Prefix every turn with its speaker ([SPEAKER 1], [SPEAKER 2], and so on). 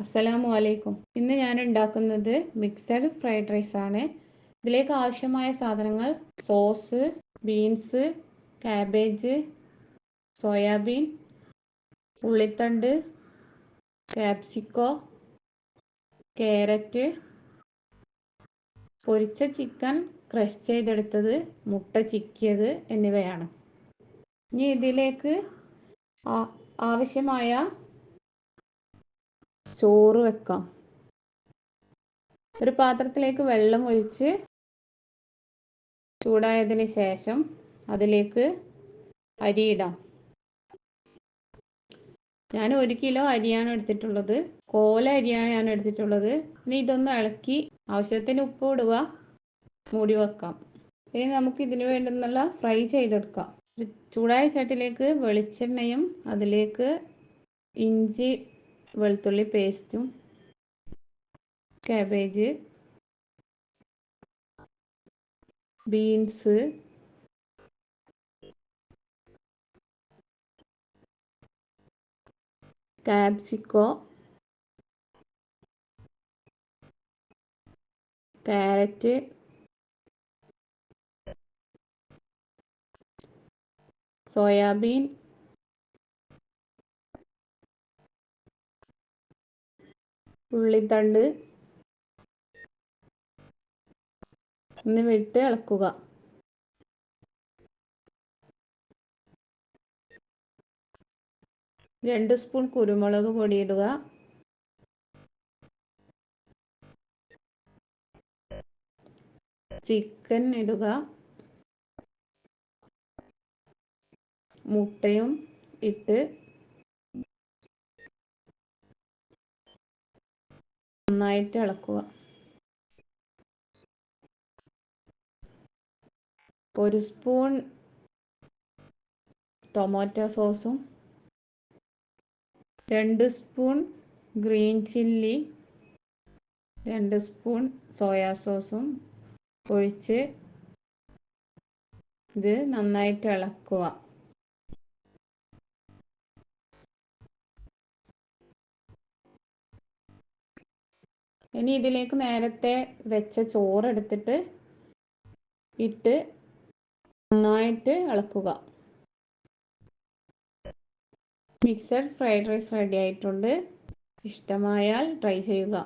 [SPEAKER 1] അസ്സലാമു അലൈക്കും. ഇന്ന് ഞാൻ ഉണ്ടാക്കുന്നത് മിക്സഡ് ഫ്രൈഡ് റൈസ് ആണ്. ഇതിലേക്ക് ആവശ്യമായ സാധനങ്ങൾ സോസ് ബീൻസ് കാബേജ് സോയാബീൻ ഉള്ളിത്തണ്ട് കാപ്സിക്കോ കാരറ്റ് പൊരിച്ച ചിക്കൻ ക്രഷ് ചെയ്തെടുത്തത് മുട്ട ചിക്കിയത് എന്നിവയാണ്. ഇനി ഇതിലേക്ക് ആവശ്യമായ ചോറ് വെക്കാം. ഒരു പാത്രത്തിലേക്ക് വെള്ളം ഒഴിച്ച് ചൂടായതിന് ശേഷം അതിലേക്ക് അരി ഇടാം. ഞാൻ ഒരു കിലോ അരിയാണ് എടുത്തിട്ടുള്ളത്. കോല അരിയാണ് ഞാൻ എടുത്തിട്ടുള്ളത്. ഇനി ഇതൊന്ന് ഇളക്കി ആവശ്യത്തിന് ഉപ്പ് ഇടുക. മൂടി വെക്കാം. ഇനി നമുക്ക് ഇതിന് വേണ്ടുന്നുള്ള ഫ്രൈ ചെയ്തെടുക്കാം. ചൂടായ ചട്ടിലേക്ക് വെളിച്ചെണ്ണയും അതിലേക്ക് ഇഞ്ചി വെളുത്തുള്ളി പേസ്റ്റും cabbage beans capsicum carrot soybean ഉള്ളിത്തണ്ട്. എന്നിവിട്ട് ഇളക്കുക. രണ്ട് സ്പൂൺ കുരുമുളക് പൊടി ഇടുക ചിക്കൻ ഇടുക. മുട്ടയും ഇട്ട് നന്നായിട്ട് ഇളക്കുക. ഒരു സ്പൂൺ ടൊമാറ്റോ സോസും രണ്ട് സ്പൂൺ ഗ്രീൻ ചില്ലി രണ്ട് സ്പൂൺ സോയാ സോസും ഒഴിച്ച് ഇത് നന്നായിട്ട് ഇളക്കുക. ഇനി ഇതിലേക്ക് നേരത്തെ വെച്ച ചോറ് എടുത്തിട്ട് ഇട്ട് നന്നായിട്ട് ഇളക്കുക. മിക്സഡ് ഫ്രൈഡ് റൈസ് റെഡി ആയിട്ടുണ്ട്. ഇഷ്ടമായാൽ ട്രൈ ചെയ്യുക.